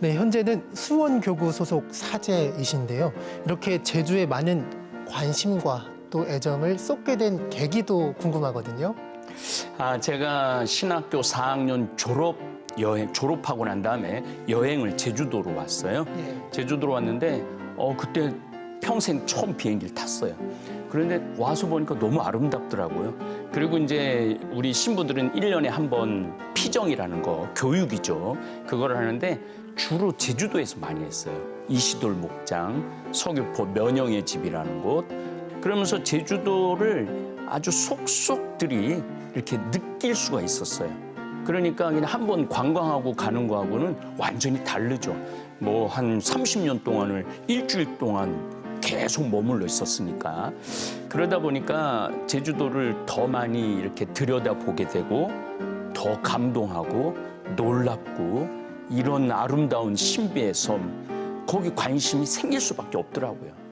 네, 현재는 수원교구 소속 사제이신데요. 이렇게 제주에 많은 관심과 또 애정을 쏟게 된 계기도 궁금하거든요. 아, 제가 신학교 4학년 졸업 여행 졸업하고 난 다음에 여행을 제주도로 왔어요. 예. 제주도로 왔는데 어 그때 평생 처음 비행기를 탔어요. 그런데 와서 보니까 너무 아름답더라고요. 그리고 이제 우리 신부들은 일년에 한 번 피정이라는 거 교육이죠. 그걸 하는데 주로 제주도에서 많이 했어요. 이시돌 목장, 서귀포 면영의 집이라는 곳. 그러면서 제주도를 아주 속속들이 이렇게 느낄 수가 있었어요. 그러니까 그냥 한 번 관광하고 가는 거하고는 완전히 다르죠. 뭐 한 30년 동안을 일주일 동안 계속 머물러 있었으니까 그러다 보니까 제주도를 더 많이 이렇게 들여다보게 되고 더 감동하고 놀랍고 이런 아름다운 신비의 섬 거기 관심이 생길 수밖에 없더라고요.